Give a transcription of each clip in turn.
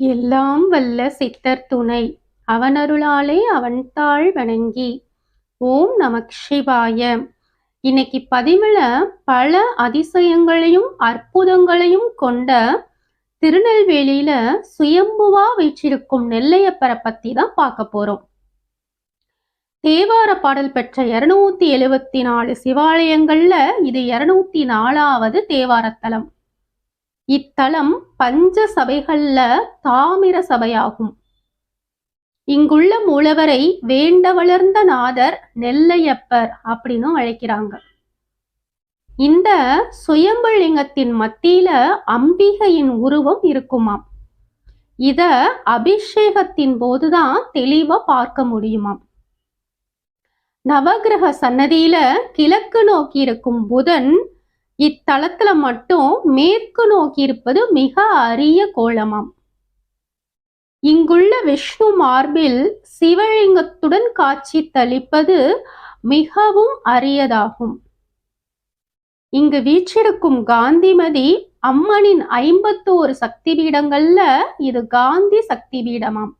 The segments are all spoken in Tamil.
எல்லாம் வல்ல சித்தர் துணை. அவனருளாலே அவன் தாழ் வணங்கி ஓம் நமக் சிவாய. இன்னைக்கு பதிவுல பல அதிசயங்களையும் அற்புதங்களையும் கொண்ட திருநெல்வேலியில சுயம்புவா வீச்சிருக்கும் நெல்லையப்பரை பத்தி தான் பார்க்க போறோம். தேவார பாடல் பெற்ற இருநூத்தி எழுவத்தி நாலு சிவாலயங்கள்ல இது இருநூத்தி நாலாவது தேவாரத்தலம். இத்தலம் பஞ்ச சபைகள்ல தாமிர சபையாகும். இங்குள்ள மூலவரை வேண்ட வளர்ந்த நாதர் நெல்லையப்பர் அப்படின்னு அழைக்கிறாங்க. இந்த சுயம்புலிங்கத்தின் மத்தியில அம்பிகையின் உருவம் இருக்குமாம். இத அபிஷேகத்தின் போதுதான் தெளிவா பார்க்க முடியுமாம். நவகிரக சன்னதியில கிழக்கு நோக்கி இருக்கும் புதன் இத்தலத்துல மட்டும் மேற்கு நோக்கி இருப்பது மிக அரிய கோலமாம். இங்குள்ள விஷ்ணு மார்பில் சிவலிங்கத்துடன் காட்சி தளிப்பது மிகவும் அரியதாகும். இங்கு வீற்றிருக்கும் காந்திமதி அம்மனின் ஐம்பத்தோரு சக்தி பீடங்கள்ல இது காந்தி சக்தி பீடமாம்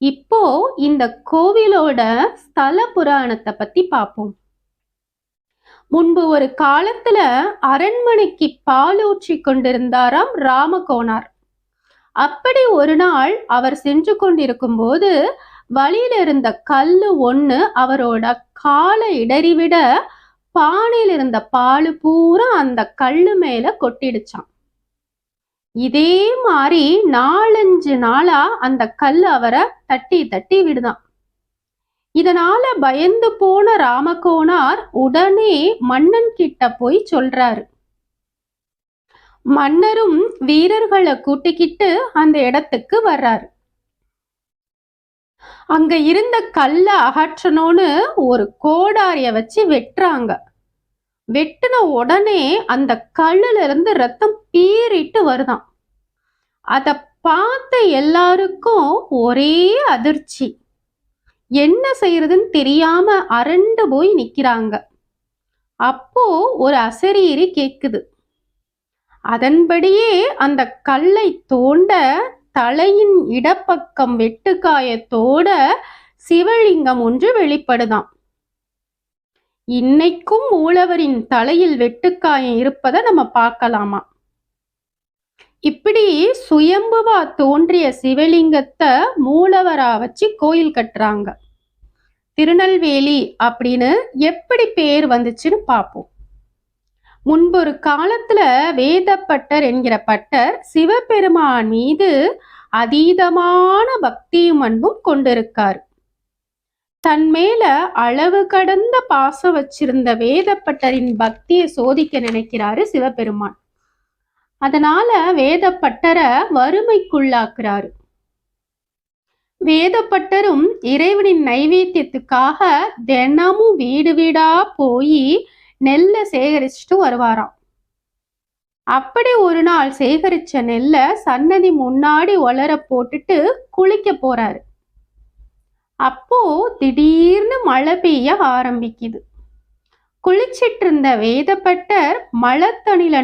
இப்போ இந்த கோவிலோட ஸ்தல புராணத்தை பத்தி பார்ப்போம் முன்பு ஒரு காலத்துல அரண்மனைக்கு பால் ஊற்றி கொண்டிருந்தாராம் ராமகோனார். அப்படி ஒரு நாள் அவர் சென்று கொண்டிருக்கும் போது வழியில இருந்த கல்லு ஒண்ணு அவரோட காலை இடறிவிட பானையில் இருந்த பால் பூரா அந்த கல்லு மேல கொட்டிடுச்சான் இதே மாதிரி நாலஞ்சு நாளா அந்த கல் அவரை தட்டி தட்டி விடுதான். இதனால பயந்து போன ராமகோனார் உடனே மன்னன் கிட்ட போய் சொல்றாரு. மன்னரும் வீரர்களை கூட்டிக்கிட்டு அந்த இடத்துக்கு வர்றாரு. அங்க இருந்த கல்ல அகற்றணும்னு ஒரு கோடாரிய வச்சு வெட்டுறாங்க. வெட்டின உடனே அந்த கல்லுல இருந்து ரத்தம் பீறிட்டு வருதாம் அத பார்த்த எல்லாருக்கும் ஒரே அதிர்ச்சி. என்ன செய்யறதுன்னு தெரியாம அரண்டு போய் நிக்கிறாங்க. அப்போ ஒரு அசரீரி கேக்குது. அதன்படியே அந்த கல்லை தோண்ட தலையின் இடப்பக்கம் வெட்டுக்காயத்தோட சிவலிங்கம் ஒன்று வெளிப்படுதான் இன்னைக்கும் மூலவரின் தலையில் வெட்டுக்காயம் இருப்பதை நம்ம பார்க்கலாமா? இப்படி சுயம்புவா தோன்றிய சிவலிங்கத்தை மூலவரா வச்சு கோயில் கட்டுறாங்க. திருநெல்வேலி அப்படின்னு எப்படி பேர் வந்துச்சுன்னு பார்ப்போம் முன்பொரு காலத்துல வேதப்பட்டர் என்கிற பட்டர் சிவபெருமான் மீது அதீதமான பக்தியும் அன்பும் கொண்டிருக்கார். தன் மேல அளவு கடந்த பாசம் வச்சிருந்த வேதப்பட்டரின் பக்தியை சோதிக்க நினைக்கிறாரு சிவபெருமான். அதனால வேதப்பட்டரை வறுமைக்குள்ளாக்குறாரு. வேதப்பட்டரும் இறைவனின் நைவேத்தியத்துக்காக தினமும் வீடு வீடா போய் நெல்லை சேகரிச்சுட்டு வருவாராம். அப்படி ஒரு நாள் சேகரிச்ச நெல்லை சன்னதி முன்னாடி ஒளர போட்டுட்டு குளிக்க போறாரு. அப்போ திடீர்னு மழை பெய்ய ஆரம்பிக்குது. குளிச்சிட்டு இருந்த வேதப்பட்டர் மழை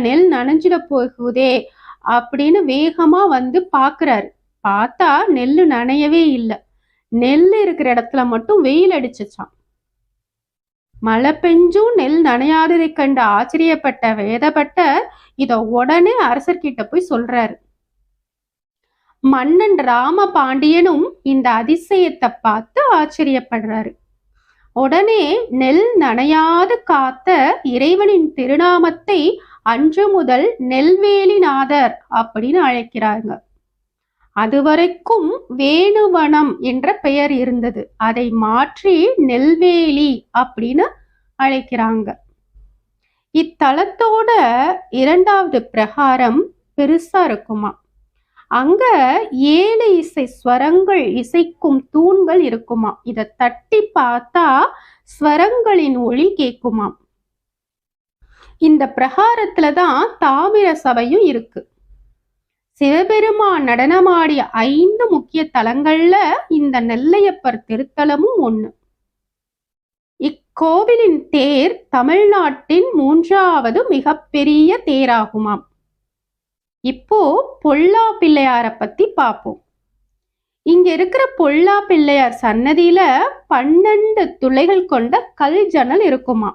நெல் நனைஞ்சிட போகுதே அப்படின்னு வேகமா வந்து பாக்குறாரு பார்த்தா நெல்லு நனையவே இல்லை. நெல் இருக்கிற இடத்துல மட்டும் வெயில் அடிச்சுச்சான் மழை பெஞ்சும் நெல் நனையாததை கண்டு ஆச்சரியப்பட்ட வேதப்பட்டர் இத உடனே அரசர்கிட்ட போய் சொல்றாரு. மன்னன் ராம பாண்டியனும் இந்த அதிசயத்தை பார்த்து ஆச்சரியப்படுறாரு. உடனே நெல் நனையாது காத்த இறைவனின் திருநாமத்தை அன்று முதல் நெல்வேலிநாதர் அப்படின்னு அழைக்கிறாங்க. அதுவரைக்கும் வேணுவனம் என்ற பெயர் இருந்தது. அதை மாற்றி நெல்வேலி அப்படின்னு அழைக்கிறாங்க. இத்தலத்தோட இரண்டாவது பிரகாரம் பெருசா இருக்குமா? அங்க ஏழு இசை ஸ்வரங்கள் இசைக்கும் தூண்கள் இருக்குமா இதை தட்டி பார்த்தா ஸ்வரங்களின் ஒளி கேக்குமாம் இந்த பிரகாரத்துல தான் தாமிர சபையும் இருக்கு. சிவபெருமான் நடனமாடிய ஐந்து முக்கிய தலங்கள்ல இந்த நெல்லையப்பர் திருத்தலமும் ஒண்ணு. இக்கோவிலின் தேர் தமிழ்நாட்டின் மூன்றாவது மிகப்பெரிய தேராகுமாம். இப்போ பொல்லா பிள்ளையாரை பத்தி பார்ப்போம் இங்க இருக்கிற பொல்லா பிள்ளையார் சன்னதியில பன்னெண்டு துளைகள் கொண்ட கல் ஜன்னல் இருக்குமா?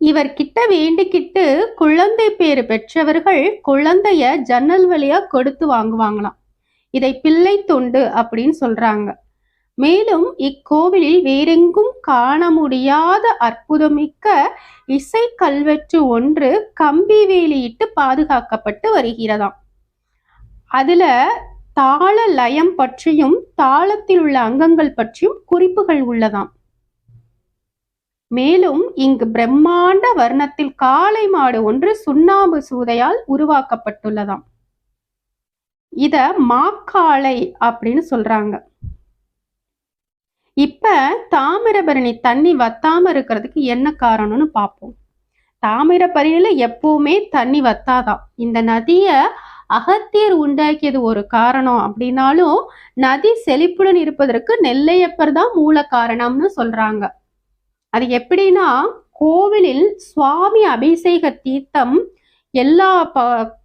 இவர்கிட்ட வேண்டிக்கிட்டு குழந்தை பேரு பெற்றவர்கள் குழந்தைய ஜன்னல் வழியா கொடுத்து வாங்குவாங்களாம். இதை பிள்ளை தொண்டு அப்படின்னு சொல்றாங்க. மேலும் இக்கோவிலில் வேறெங்கும் காண முடியாத அற்புதமிக்க இசை கல்வெட்டு ஒன்று கம்பி வேலியிட்டு பாதுகாக்கப்பட்டு வருகிறதாம். அதுல தாள லயம் பற்றியும் தாளத்தில் உள்ள அங்கங்கள் பற்றியும் குறிப்புகள் உள்ளதாம். மேலும் இங்கு பிரம்மாண்ட வர்ணத்தில் காளை மாடு ஒன்று சுண்ணாம்பு சூதையால் உருவாக்கப்பட்டுள்ளதாம். இத மாக்காளை அப்படின்னு சொல்றாங்க. இப்ப தாமிரபரணி தண்ணி வத்தாம இருக்கிறதுக்கு என்ன காரணம்னு பார்ப்போம். தாமிரபரணியில எப்பவுமே தண்ணி வத்தாதான் இந்த நதிய அகத்தியர் உண்டாக்கியது ஒரு காரணம் அப்படின்னாலும் நதி செழிப்புடன் இருப்பதற்கு நெல்லையப்பர் தான் மூல காரணம்னு சொல்றாங்க. அது எப்படின்னா கோவிலில் சுவாமி அபிஷேக தீர்த்தம் எல்லா ப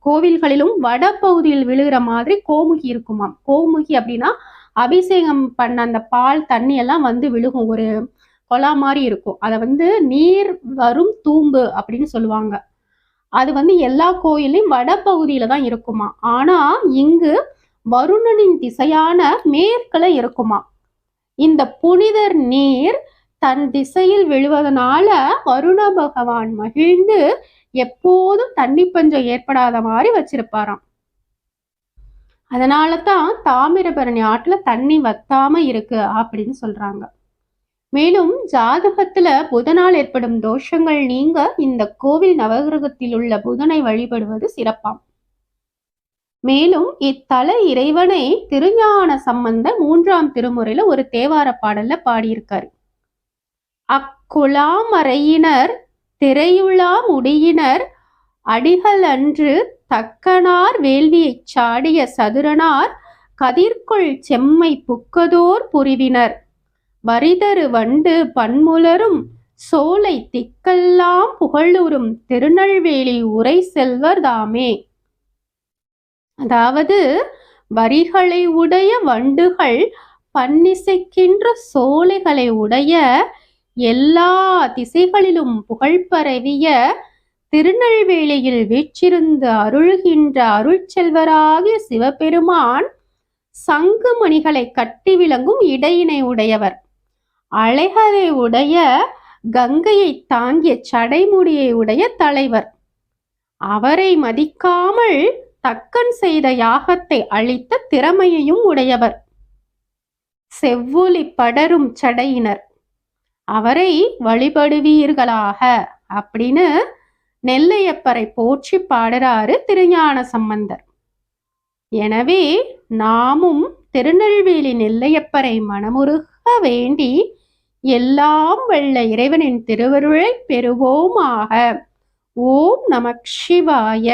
கோவில்களிலும் வடபகுதியில் விழுகிற மாதிரி கோமுகி இருக்குமாம். கோமுகி அப்படின்னா அபிஷேகம் பண்ண அந்த பால் தண்ணி எல்லாம் வந்து விழுகும். ஒரு கொலா மாதிரி இருக்கும். அதை வந்து நீர் வரும் தூம்பு அப்படின்னு சொல்லுவாங்க. அது வந்து எல்லா கோயிலையும் வடபகுதியில தான் இருக்குமா? ஆனா இங்கு வருணனின் திசையான மேற்கில் இருக்குமா? இந்த புனிதர் நீர் தன் திசையில் விழுவதனால வருண பகவான் மகிழ்ந்து எப்போதும் தண்ணி பஞ்சம் ஏற்படாத மாதிரி வச்சிருப்பாராம். அதனால தான் தாமிரபரணி ஆற்றுல தண்ணி வத்தாம இருக்கு அப்படின்னு சொல்றாங்க. மேலும் ஜாதகத்துல புதனால் ஏற்படும் தோஷங்கள் நீங்க இந்த கோவில் நவகிரகத்தில் உள்ள புதனை வழிபடுவது சிறப்பாம். மேலும் இத்தல இறைவனை திருஞான சம்பந்த மூன்றாம் திருமுறையில ஒரு தேவார பாடல்ல பாடியிருக்காரு. அக்குலாமறையினர் திரையுளா முடியினர் அடிகள் அன்று தக்கனார் வேள்வியைச் சாடிய சதுரனார் கதிர்கொள் செம்மை புக்கதோர் புரிவினர். வரிதரு வண்டு பன்முலரும் சோலை திக்கெல்லாம் புகழுறும் திருநெல்வேலி உரை செல்வர் தாமே. அதாவது வரிகளை உடைய வண்டுகள் பன்னிசைக்கின்ற சோலைகளை உடைய எல்லா திசைகளிலும் புகழ் பரவிய திருநெல்வேலியில் வீற்றிருந்து அருள்கின்ற அருள் செல்வராகிய சிவபெருமான் சங்கு மணிகளை கட்டி விளங்கும் இடையினை உடையவர். அழகரை உடைய கங்கையை தாங்கிய சடைமுடியை உடைய தலைவர். அவரை மதிக்காமல் தக்கன் செய்த யாகத்தை அழித்த திறமையையும் உடையவர். செவ்வொலி படரும் சடையினர். அவரை வழிபடுவீர்களாக அப்படின்னு நெல்லையப்பரை போற்றி பாடுறாரு திருஞான சம்பந்தர். எனவே நாமும் திருநெல்வேலி நெல்லையப்பரை மனமுருக வேண்டி எல்லாம் வெள்ள இறைவனின் திருவருளை பெறுவோமாக. ஓம் நமக் சிவாய.